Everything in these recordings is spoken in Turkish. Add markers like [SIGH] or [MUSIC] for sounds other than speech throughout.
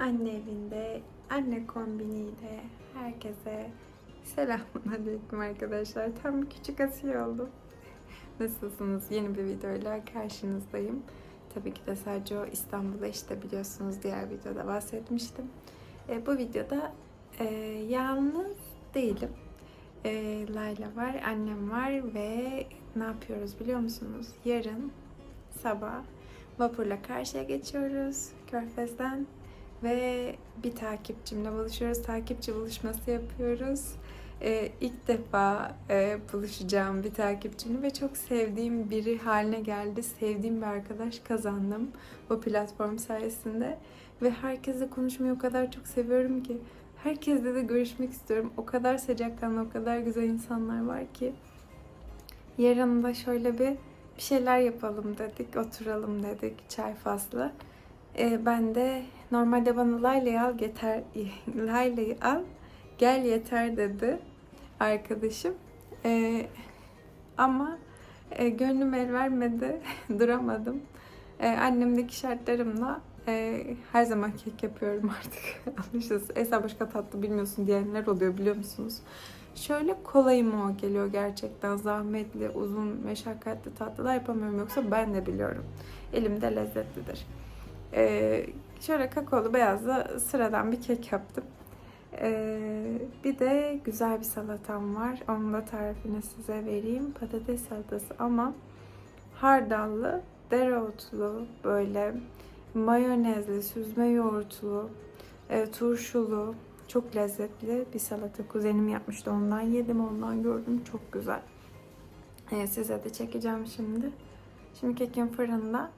anne evinde, anne kombiniyle herkese selamünaleyküm [LAUGHS] arkadaşlar. Tam küçük asiye oldum. Nasılsınız? Yeni bir videoyla karşınızdayım. Tabii ki de sadece o İstanbul'da işte biliyorsunuz diğer videoda bahsetmiştim. E, bu videoda e, yalnız değilim. E, Layla var, annem var ve ne yapıyoruz biliyor musunuz? Yarın sabah vapurla karşıya geçiyoruz Körfez'den ve bir takipçimle buluşuyoruz. Takipçi buluşması yapıyoruz. Ee, ilk defa e, buluşacağım bir takipçimle ve çok sevdiğim biri haline geldi. Sevdiğim bir arkadaş kazandım bu platform sayesinde. Ve herkesle konuşmayı o kadar çok seviyorum ki. Herkesle de görüşmek istiyorum. O kadar sıcakkanlı, o kadar güzel insanlar var ki. Yarın da şöyle bir bir şeyler yapalım dedik, oturalım dedik çay faslı. Ee, ben de normalde bana Layla'yı al yeter, [LAUGHS] Layla'yı al gel yeter dedi arkadaşım. Ee, ama e, gönlüm el vermedi, [LAUGHS] duramadım. Ee, annemdeki şartlarımla e, her zaman kek yapıyorum [LAUGHS] artık. Alışız. Esa başka tatlı bilmiyorsun diyenler oluyor biliyor musunuz? Şöyle kolayıma o geliyor gerçekten. Zahmetli, uzun, meşakkatli tatlılar yapamıyorum. Yoksa ben de biliyorum. Elimde lezzetlidir. Ee, şöyle kakaolu beyazlı sıradan bir kek yaptım. Ee, bir de güzel bir salatam var. Onun da tarifini size vereyim. Patates salatası ama hardallı, dereotlu, böyle mayonezli, süzme yoğurtlu, e, turşulu, çok lezzetli bir salata. Kuzenim yapmıştı ondan yedim, ondan gördüm. Çok güzel. Ee, size de çekeceğim şimdi. Şimdi kekim fırında.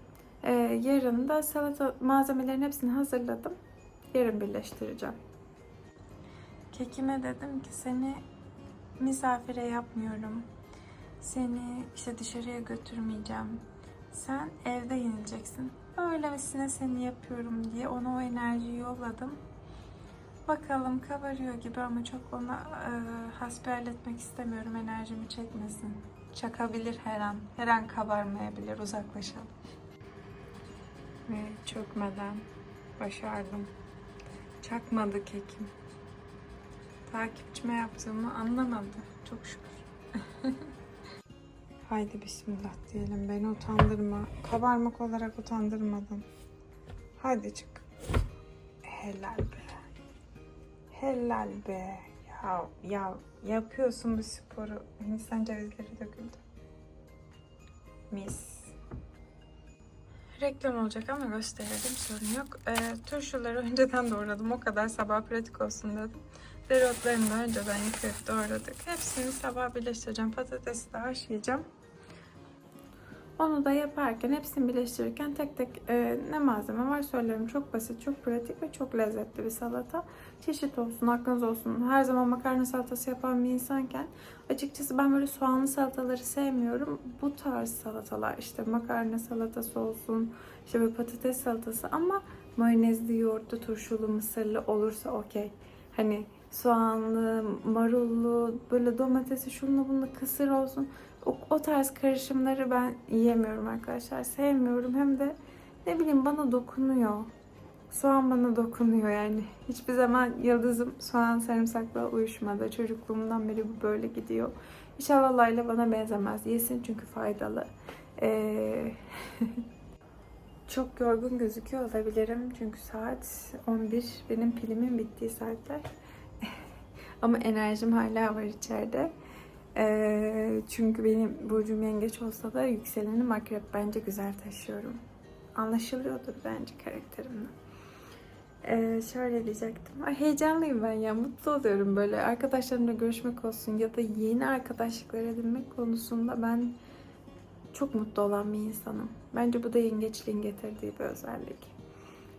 Ee, yarın da salata malzemelerin hepsini hazırladım. Yarın birleştireceğim. Kekime dedim ki seni misafire yapmıyorum. Seni işte dışarıya götürmeyeceğim. Sen evde yenileceksin. Öylesine seni yapıyorum diye ona o enerjiyi yolladım. Bakalım kabarıyor gibi ama çok ona e, hasbihal etmek istemiyorum. Enerjimi çekmesin. Çakabilir her an. Her an kabarmayabilir. Uzaklaşalım. Ve çökmeden başardım. Çakmadı kekim. Takipçime yaptığımı anlamadı. Çok şükür. [LAUGHS] Haydi bismillah diyelim. Beni utandırma. Kabarmak olarak utandırmadın. Haydi çık. Helal be. Helal be. Ya, ya yapıyorsun bu sporu. Hindistan cevizleri döküldü. Mis. Reklam olacak ama gösterelim sorun yok. Ee, turşuları önceden doğradım. O kadar sabah pratik olsun dedim. Dereotlarını da önceden yıkayıp doğradık. Hepsini sabah birleştireceğim. Patatesi de haşlayacağım. Onu da yaparken, hepsini birleştirirken tek tek e, ne malzeme var söylerim. Çok basit, çok pratik ve çok lezzetli bir salata. Çeşit olsun, aklınız olsun. Her zaman makarna salatası yapan bir insanken açıkçası ben böyle soğanlı salataları sevmiyorum. Bu tarz salatalar işte makarna salatası olsun, işte böyle patates salatası ama mayonezli, yoğurtlu, turşulu, mısırlı olursa okey. Hani soğanlı, marullu, böyle domatesi şununla bununla kısır olsun. O, o tarz karışımları ben yiyemiyorum arkadaşlar. Sevmiyorum hem de ne bileyim bana dokunuyor. Soğan bana dokunuyor yani. Hiçbir zaman yıldızım soğan sarımsakla uyuşmadı. Çocukluğumdan beri bu böyle gidiyor. İnşallah Layla bana benzemez. Yesin çünkü faydalı. Ee... [LAUGHS] Çok yorgun gözüküyor olabilirim. Çünkü saat 11. Benim pilimin bittiği saatler. [LAUGHS] Ama enerjim hala var içeride. Ee, çünkü benim burcum yengeç olsa da yükselenim akrep bence güzel taşıyorum. Anlaşılıyordur bence karakterimle. Ee, şöyle diyecektim. Ay, heyecanlıyım ben ya. Mutlu oluyorum böyle. Arkadaşlarımla görüşmek olsun ya da yeni arkadaşlıklar edinmek konusunda ben çok mutlu olan bir insanım. Bence bu da yengeçliğin getirdiği bir özellik.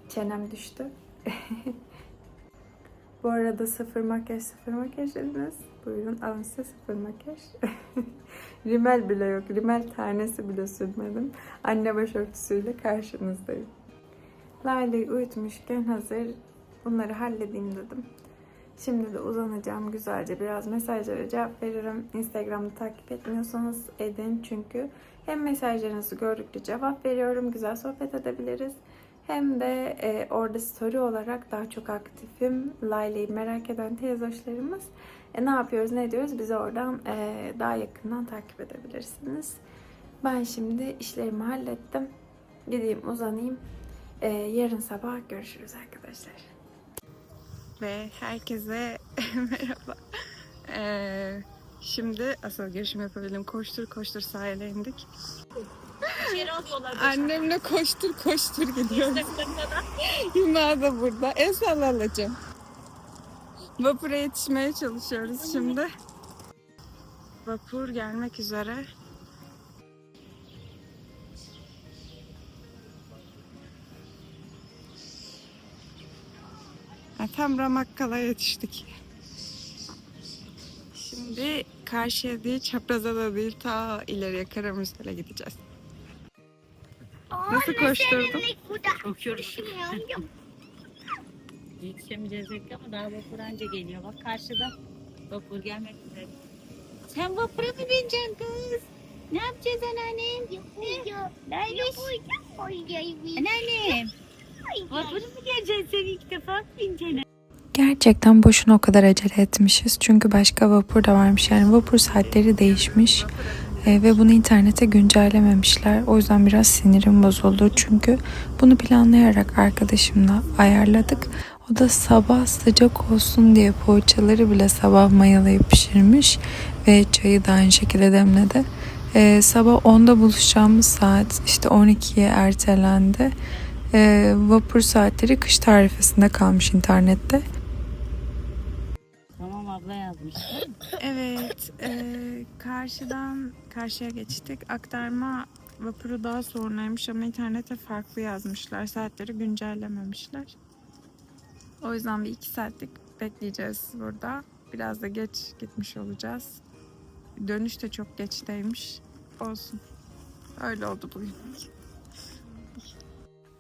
Çenem düştü. [LAUGHS] Bu arada sıfır makyaj sıfır makyaj dediniz. Buyurun alın size sıfır makyaj. [LAUGHS] Rimel bile yok. Rimel tanesi bile sürmedim. Anne başörtüsüyle karşınızdayım. Lale'yi uyutmuşken hazır bunları halledeyim dedim. Şimdi de uzanacağım güzelce biraz mesajlara cevap veririm. Instagram'da takip etmiyorsanız edin çünkü hem mesajlarınızı gördükçe cevap veriyorum. Güzel sohbet edebiliriz. Hem de e, orada story olarak daha çok aktifim. Lale'yi merak eden teyzoşlarımız e, ne yapıyoruz ne ediyoruz bizi oradan e, daha yakından takip edebilirsiniz. Ben şimdi işlerimi hallettim. Gideyim uzanayım. E, yarın sabah görüşürüz arkadaşlar. Ve herkese [LAUGHS] merhaba. E, şimdi asıl girişim yapabildim. Koştur koştur sahile indik. Annemle koştur koştur gidiyoruz. Hüma [LAUGHS] da burada. El salla alacağım. Vapura yetişmeye çalışıyoruz şimdi. Vapur gelmek üzere. Tam Ramakkala yetiştik. Şimdi karşıya değil, çapraza da değil, ta ileriye Karamürsel'e gideceğiz. Nasıl koşturdun? Çok yorucu. Yetişemeyeceğiz belki ama daha vapur anca geliyor. Bak karşıda vapur gelmek üzere. Sen vapura mı bineceksin kız? Ne yapacağız anneannem? Neredesin? Anneannem. Vapura mı geleceksin sen ilk defa bineceksin? Gerçekten boşuna o kadar acele etmişiz. Çünkü başka vapur da varmış. Yani vapur saatleri değişmiş. Ee, ve bunu internete güncellememişler. O yüzden biraz sinirim bozuldu. Çünkü bunu planlayarak arkadaşımla ayarladık. O da sabah sıcak olsun diye poğaçaları bile sabah mayalayıp pişirmiş. Ve çayı da aynı şekilde demledi. Ee, sabah 10'da buluşacağımız saat işte 12'ye ertelendi. Ee, vapur saatleri kış tarifesinde kalmış internette. Abla yazmış. Evet, e, karşıdan karşıya geçtik. Aktarma vapuru daha sonraymış ama internete farklı yazmışlar. Saatleri güncellememişler. O yüzden bir iki saatlik bekleyeceğiz burada. Biraz da geç gitmiş olacağız. Dönüş de çok geçteymiş. Olsun. Öyle oldu bugün.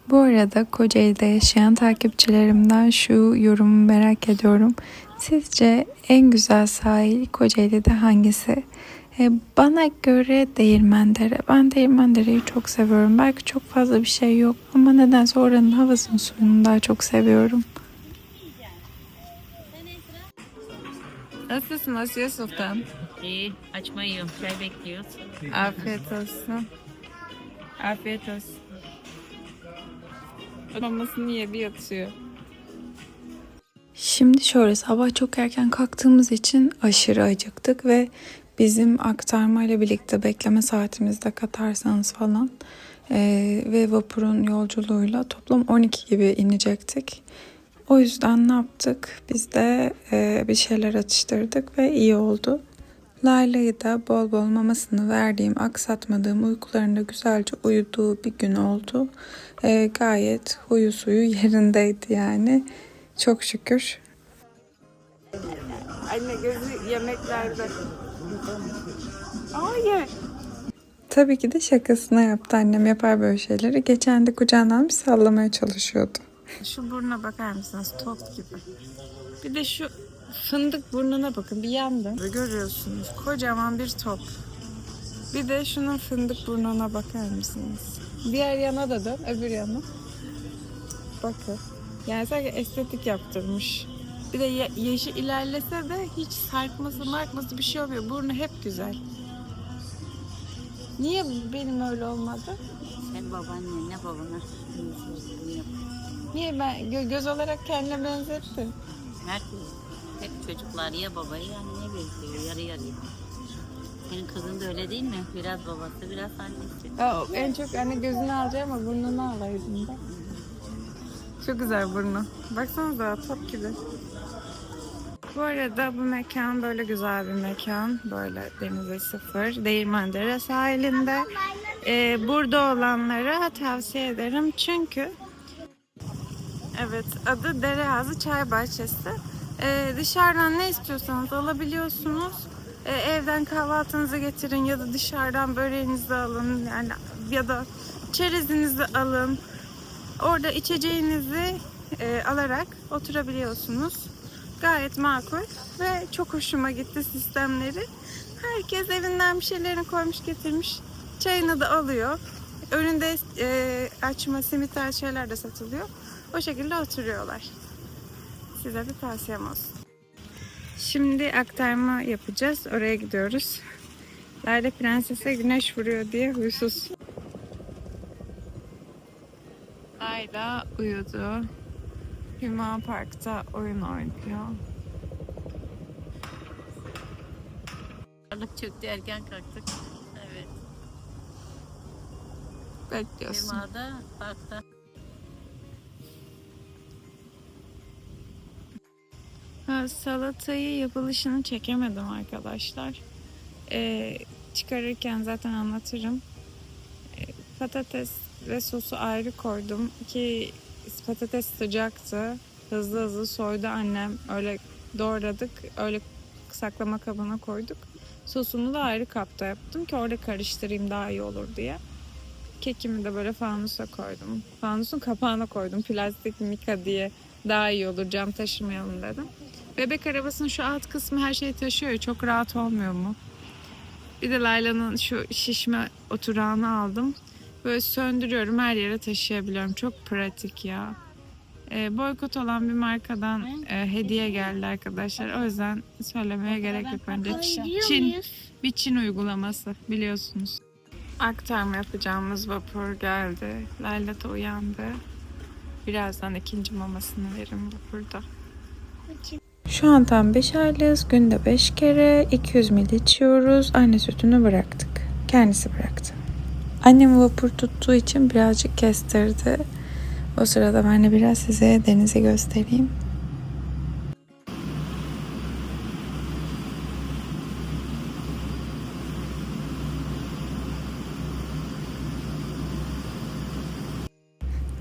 Bu arada Kocaeli'de yaşayan takipçilerimden şu yorumu merak ediyorum. Sizce en güzel sahil Kocaeli'de hangisi? E, bana göre Değirmendere. Ben Değirmendere'yi çok seviyorum. Belki çok fazla bir şey yok ama nedense oranın havasını suyunu daha çok seviyorum. Nasılsın Asiye Sultan? İyi açma yiyorum. Çay bekliyoruz. Afiyet olsun. Afiyet olsun. Mamasını ye bir yatıyor. Şimdi şöyle sabah çok erken kalktığımız için aşırı acıktık ve bizim aktarmayla birlikte bekleme saatimizde katarsanız falan eee, ve vapurun yolculuğuyla toplam 12 gibi inecektik. O yüzden ne yaptık? Biz de eee, bir şeyler atıştırdık ve iyi oldu. Layla'yı da bol bol mamasını verdiğim, aksatmadığım, uykularında güzelce uyuduğu bir gün oldu. Eee, gayet huyu suyu [LAUGHS] yerindeydi yani. Çok şükür. Anne gözü yemeklerde. Hayır. Tabii ki de şakasına yaptı annem yapar böyle şeyleri. Geçen de kucağından almış sallamaya çalışıyordu. Şu burnuna bakar mısınız? Top gibi. Bir de şu fındık burnuna bakın bir yandan. Görüyorsunuz kocaman bir top. Bir de şunun fındık burnuna bakar mısınız? Diğer yana da dön, öbür yana. Bakın. Yani sanki estetik yaptırmış. Bir de ye- yaşı ilerlese de hiç sarkması markması bir şey olmuyor. Burnu hep güzel. Niye benim öyle olmadı? Sen babaannenle babana. Niye ben gö- göz olarak kendine benzettim? Herkes, çocuklar ya babayı ya anneye benziyor. Yarı yarıya. Senin kızın da öyle değil mi? Biraz babası, biraz annesi. Ya, en çok anne gözünü alacağım ama burnunu alaydım da. Çok güzel burnu. Baksanıza top gibi. Bu arada bu mekan böyle güzel bir mekan. Böyle denize sıfır. Değirmendere sahilinde. Ee, burada olanlara tavsiye ederim. Çünkü evet adı Dereazı Çay Bahçesi. Ee, dışarıdan ne istiyorsanız alabiliyorsunuz. Ee, evden kahvaltınızı getirin ya da dışarıdan böreğinizi alın yani ya da çerezinizi alın. Orada içeceğinizi e, alarak oturabiliyorsunuz. Gayet makul ve çok hoşuma gitti sistemleri. Herkes evinden bir şeylerini koymuş getirmiş. Çayını da alıyor. Önünde e, açma, simit şeyler de satılıyor. O şekilde oturuyorlar. Size bir tavsiyem olsun. Şimdi aktarma yapacağız. Oraya gidiyoruz. Lale Prenses'e güneş vuruyor diye huysuz. Ayla uyudu. Hüma Park'ta oyun oynuyor. Balık çöktü erken kalktık. Evet. Bekliyorsun. Cuma'da parkta. Ha, salatayı yapılışını çekemedim arkadaşlar. Ee, çıkarırken zaten anlatırım. Ee, patates ve sosu ayrı koydum ki patates sıcaktı. Hızlı hızlı soydu annem. Öyle doğradık. Öyle saklama kabına koyduk. Sosunu da ayrı kapta yaptım ki orada karıştırayım daha iyi olur diye. Kekimi de böyle fanusa koydum. Fanusun kapağına koydum. Plastik mika diye daha iyi olur. Cam taşımayalım dedim. Bebek arabasının şu alt kısmı her şeyi taşıyor çok rahat olmuyor mu? Bir de Layla'nın şu şişme oturağını aldım. Böyle söndürüyorum her yere taşıyabiliyorum. Çok pratik ya. Ee, boykot olan bir markadan e, hediye geldi arkadaşlar. O yüzden söylemeye gerek yok bence. Çin, bir Çin uygulaması biliyorsunuz. Aktarma yapacağımız vapur geldi. Layla da uyandı. Birazdan ikinci mamasını veririm vapurda. Şu an tam 5 aylıyız. Günde 5 kere 200 ml içiyoruz. Anne sütünü bıraktık. Kendisi bıraktı. Annem vapur tuttuğu için birazcık kestirdi. O sırada ben de biraz size denizi göstereyim.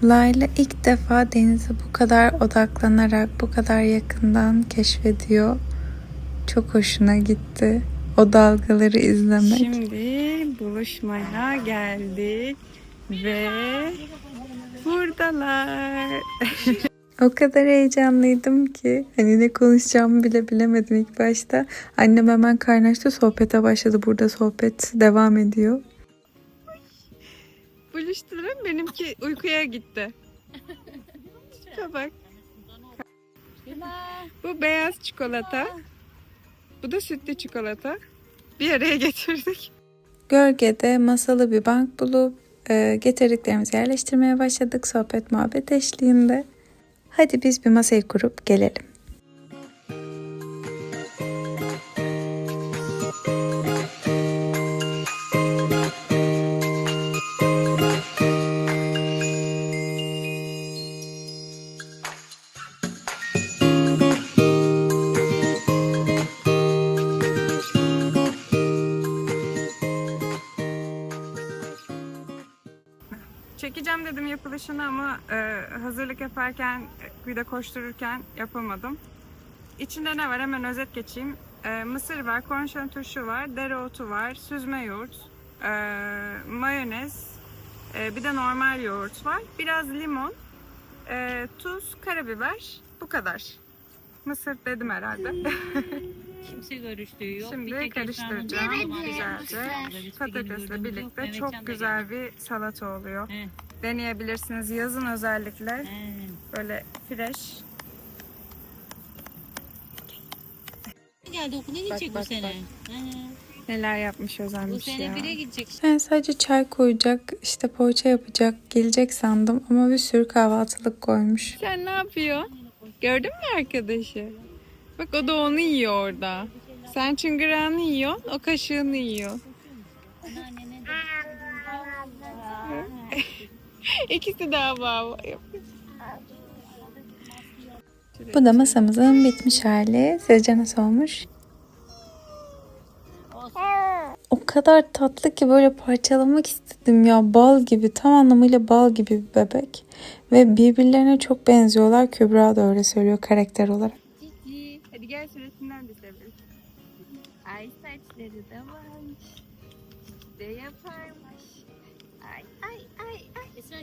Layla ilk defa denize bu kadar odaklanarak, bu kadar yakından keşfediyor. Çok hoşuna gitti o dalgaları izlemek. Şimdi buluşmaya geldik ve buradalar. o kadar heyecanlıydım ki hani ne konuşacağımı bile bilemedim ilk başta. Annem hemen kaynaştı sohbete başladı. Burada sohbet devam ediyor. Buluştular benimki uykuya gitti. Şuna bak. Cuma. Bu beyaz çikolata. Bu da sütlü çikolata. Bir araya getirdik. Gölgede masalı bir bank bulup e, getirdiklerimizi yerleştirmeye başladık sohbet muhabbet eşliğinde. Hadi biz bir masayı kurup gelelim. Yapılışını ama e, hazırlık yaparken, bir de koştururken yapamadım. İçinde ne var hemen özet geçeyim. E, mısır var, kornişon turşu var, dereotu var, süzme yoğurt, e, mayonez, e, bir de normal yoğurt var. Biraz limon, e, tuz, karabiber. Bu kadar. Mısır dedim herhalde. [LAUGHS] Kimse görüştüğü yok. Şimdi Bir karıştıracağım güzelce. Patatesle yok. birlikte Mehmetcan çok güzel bir salata oluyor. He, Deneyebilirsiniz yazın özellikle. he. Böyle fresh. Geldi okula gidecek bak, bu sene. Neler yapmış Bu özenmiş sene ya. bire gidecek. Sadece çay koyacak, işte poğaça yapacak, gelecek sandım ama bir sürü kahvaltılık koymuş. Sen ne yapıyorsun? Gördün mü arkadaşı? Bak o da onu yiyor orada. Sen çıngırağını yiyorsun, o kaşığını yiyor. [LAUGHS] Anneannene de. İkisi daha bağlı. Bu da masamızın bitmiş hali. Sizce nasıl olmuş? O kadar tatlı ki böyle parçalamak istedim ya. Bal gibi, tam anlamıyla bal gibi bir bebek. Ve birbirlerine çok benziyorlar. Kübra da öyle söylüyor karakter olarak.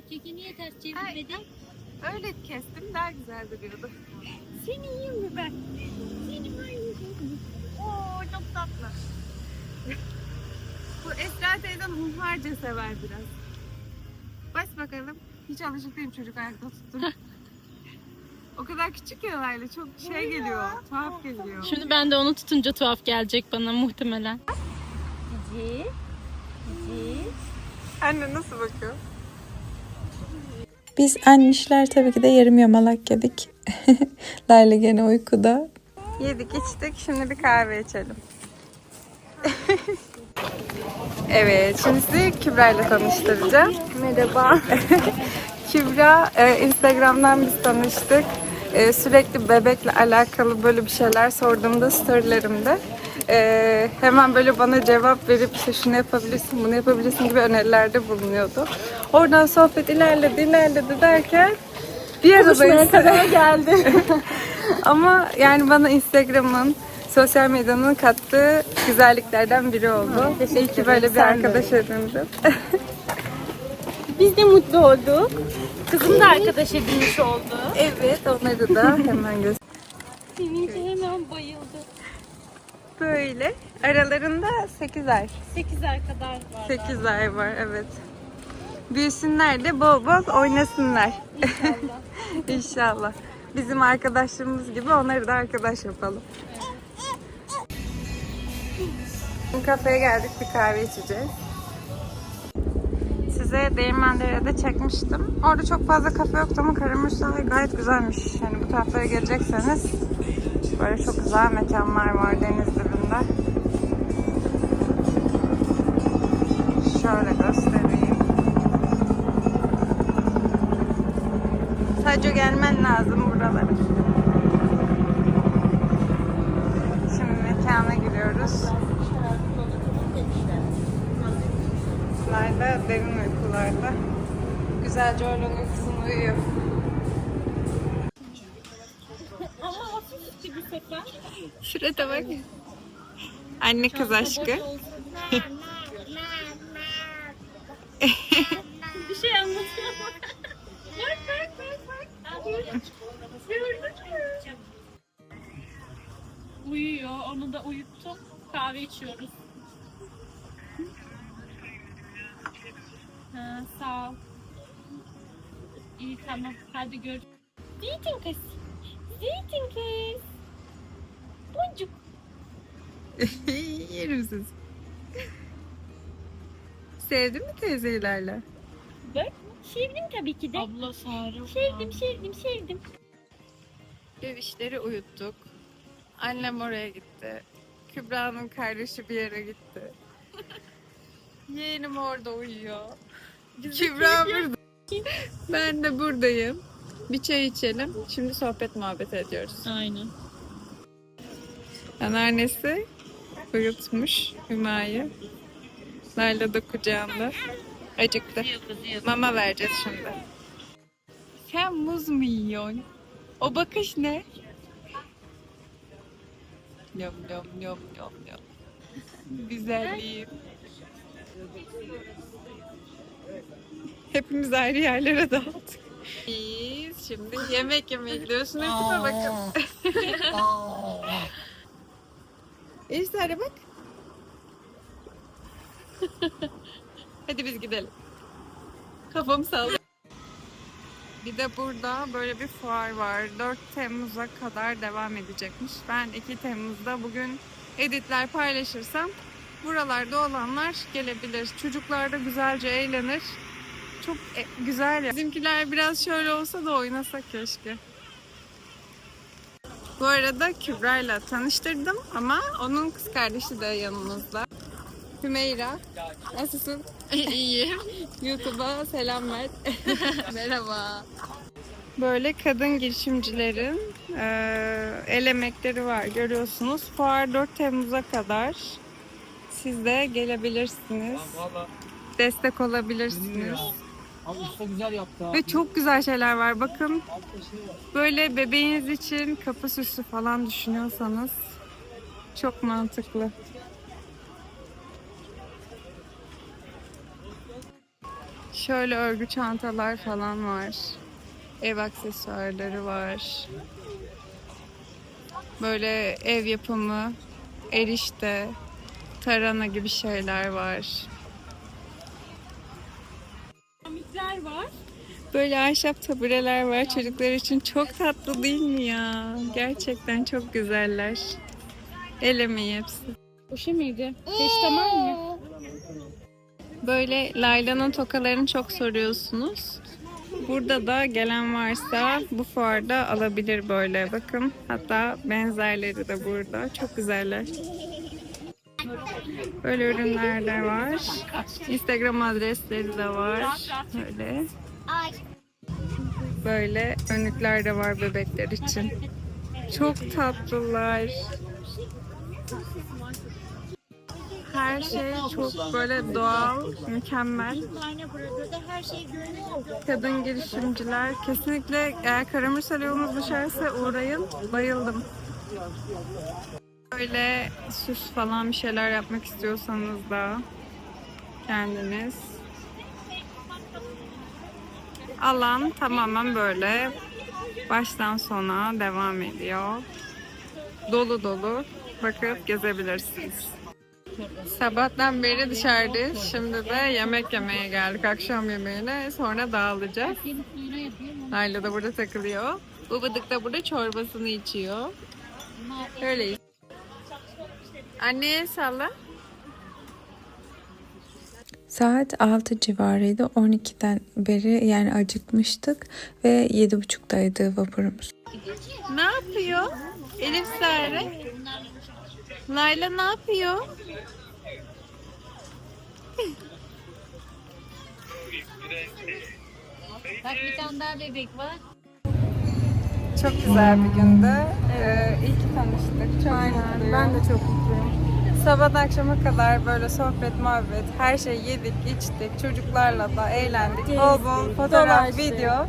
Keki niye ters çevirmedin? Öyle kestim daha güzel duruyordu. Seni yiyeyim mi ben? Seni ben yiyeyim. Oo çok tatlı. Bu Esra teyzem hunharca sever biraz. Bas bakalım. Hiç alışık değilim çocuk ayakta tuttum. o kadar küçük ya Layla. Çok şey geliyor. Tuhaf geliyor. Şimdi ben de onu tutunca tuhaf gelecek bana muhtemelen. Cici. Cici. Anne nasıl bakıyor? Biz annişler tabii ki de yarım yamalak yedik. [LAUGHS] Layla gene uykuda. Yedik içtik. Şimdi bir kahve içelim. [LAUGHS] evet. Şimdi sizi Kübra ile tanıştıracağım. Merhaba. [LAUGHS] Kübra e, Instagram'dan biz tanıştık. E, sürekli bebekle alakalı böyle bir şeyler sorduğumda storylerimde e, hemen böyle bana cevap verip işte şunu yapabilirsin, bunu yapabilirsin gibi önerilerde bulunuyordu. Oradan sohbet ilerledi, ilerledi derken bir aradayız. [LAUGHS] geldi. Ama yani bana Instagram'ın sosyal medyanın kattığı güzelliklerden biri oldu. İyi ki böyle bir arkadaş edindim. [LAUGHS] Biz de mutlu olduk. Kızım da arkadaş edinmiş oldu. evet, onları da hemen göster. Sevinci hemen bayıldı. Böyle. Aralarında 8 ay. 8 ay kadar var. 8 ay var, evet. Büyüsünler de bol bol oynasınlar. İnşallah. [LAUGHS] İnşallah. Bizim arkadaşlarımız gibi onları da arkadaş yapalım. Şimdi kafeye geldik bir kahve içeceğiz. Size Değirmendere'de çekmiştim. Orada çok fazla kafe yoktu ama Karamür sahil gayet güzelmiş. Yani bu taraflara gelecekseniz böyle çok güzel mekanlar var deniz dibinde. Şöyle göstereyim. Sadece gelmen lazım buralara. Şimdi mekana giriyoruz. Layla derin uykularda. Güzelce oradan uykusunu uyuyor. Ama hafif bir sefer. Şurada bak. Anne kız aşkı. bir şey anlatıyor bak. Bak bak bak? Uyuyor. Onu da uyuttum. Kahve içiyoruz. Ha, sağ ol. İyi tamam. Hadi gör. Zeytin kız. Zeytin kız. Boncuk. [LAUGHS] Yerim siz. Sevdin mi teyzelerle? Bak. Sevdim tabii ki de. Abla sarı. Sevdim sevdim sevdim. Bebişleri uyuttuk. Annem oraya gitti. Kübra'nın kardeşi bir yere gitti. [LAUGHS] Yeğenim orada uyuyor. Kübra burada. Ben de buradayım. Bir çay içelim. Şimdi sohbet muhabbet ediyoruz. Aynen. Anneannesi uyutmuş Hüma'yı. Layla da kucağında. Acıktı. Mama vereceğiz şimdi. Sen muz mu yiyorsun? O bakış ne? Yom yom yom yom yom. Güzelliğim. Hepimiz ayrı yerlere dağıldık. Biz şimdi yemek yemeye gidiyoruz. Şuna bakın. Elif'e bak. [LAUGHS] Hadi biz gidelim. Kafamı salla. Bir de burada böyle bir fuar var. 4 Temmuz'a kadar devam edecekmiş. Ben 2 Temmuz'da bugün editler paylaşırsam buralarda olanlar gelebilir. Çocuklar da güzelce eğlenir. Çok e- güzel. Bizimkiler biraz şöyle olsa da oynasak keşke. Bu arada Kübra'yla tanıştırdım ama onun kız kardeşi de yanımızda. Hümeyra. Nasılsın? İyiyim. YouTube'a selam ver. [LAUGHS] Merhaba. Böyle kadın girişimcilerin eee, el emekleri var görüyorsunuz. Fuar 4 Temmuz'a kadar siz de gelebilirsiniz. Destek olabilirsiniz. Güzel yaptı. Ve çok güzel şeyler var. Bakın. Böyle bebeğiniz için kapı süsü falan düşünüyorsanız çok mantıklı. Şöyle örgü çantalar falan var. Ev aksesuarları var. Böyle ev yapımı, erişte, tarana gibi şeyler var. Piramitler Böyle ahşap tabureler var çocuklar için. Çok tatlı değil mi ya? Gerçekten çok güzeller. El emeği hepsi. Bu şey miydi? Peştemal mi? Böyle Layla'nın tokalarını çok soruyorsunuz. Burada da gelen varsa bu fuarda alabilir böyle. Bakın hatta benzerleri de burada. Çok güzeller. Böyle ürünler de var. Instagram adresleri de var. Böyle. Böyle önlükler de var bebekler için. Çok tatlılar. Her şey çok böyle doğal, mükemmel. Kadın girişimciler. Kesinlikle eğer Karamürsel yolunuz düşerse uğrayın. Bayıldım. Böyle süs falan bir şeyler yapmak istiyorsanız da kendiniz. Alan tamamen böyle baştan sona devam ediyor. Dolu dolu bakıp gezebilirsiniz. Sabahtan beri dışarıdayız. Şimdi de yemek yemeye geldik. Akşam yemeğine. Sonra dağılacağız. Layla da burada takılıyor. Bu bıdık da burada çorbasını içiyor. Öyleyiz. Anneye salla. Saat 6 civarıydı. 12'den beri yani acıkmıştık ve 7.30'daydı vapurumuz. Ne yapıyor? Elif Sare. Layla ne yapıyor? Bak bir tane daha bebek var. Çok güzel bir gündü. Ee, iyi ki tanıştık. Çok Aynen. Ben de çok mutluyum. Sabah akşama kadar böyle sohbet, muhabbet, her şey yedik, içtik. Çocuklarla da eğlendik. Bol bol fotoğraf, video.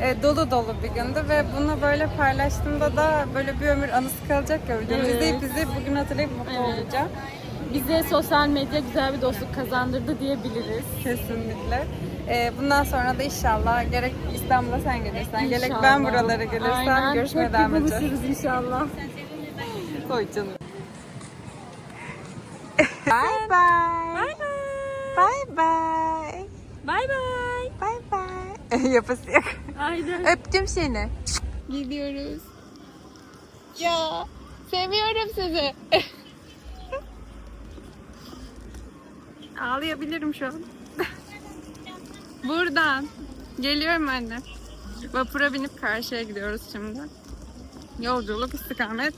Ee, dolu dolu bir gündü ve bunu böyle paylaştığımda da böyle bir ömür anısı kalacak ya videonun. Evet. İzleyip izleyip bugün hatırlayıp mutlu Evet. olacağım. Bize sosyal medya güzel bir dostluk kazandırdı diyebiliriz. Kesinlikle. Ee, bundan sonra da inşallah gerek İstanbul'a sen gelirsen, gerek İnşallah. ben buralara gelirsem Aynen. görüşmeye devam edeceğiz. buluşuruz inşallah. Oy canım. Bye bye. Bye bye. Bye bye. Bay bay. Bye bye. [LAUGHS] Yapası yok. Aynen. Öptüm seni. Gidiyoruz. Ya seviyorum sizi. [LAUGHS] Ağlayabilirim şu an. Buradan. Geliyorum anne. Vapura binip karşıya gidiyoruz şimdi. Yolculuk istikamet.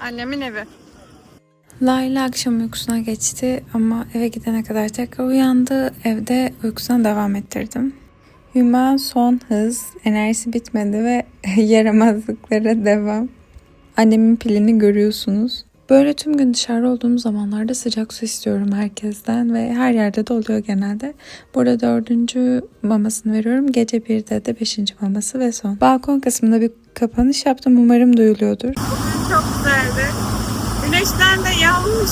Annemin evi. Layla akşam uykusuna geçti ama eve gidene kadar tekrar uyandı. Evde uykusuna devam ettirdim. Hüma son hız, enerjisi bitmedi ve [LAUGHS] yaramazlıklara devam. Annemin pilini görüyorsunuz. Böyle tüm gün dışarı olduğum zamanlarda sıcak su istiyorum herkesten ve her yerde de oluyor genelde. Burada dördüncü mamasını veriyorum. Gece birde de beşinci maması ve son. Balkon kısmında bir kapanış yaptım. Umarım duyuluyordur. Çok güzeldi. Güneşten de yanmış.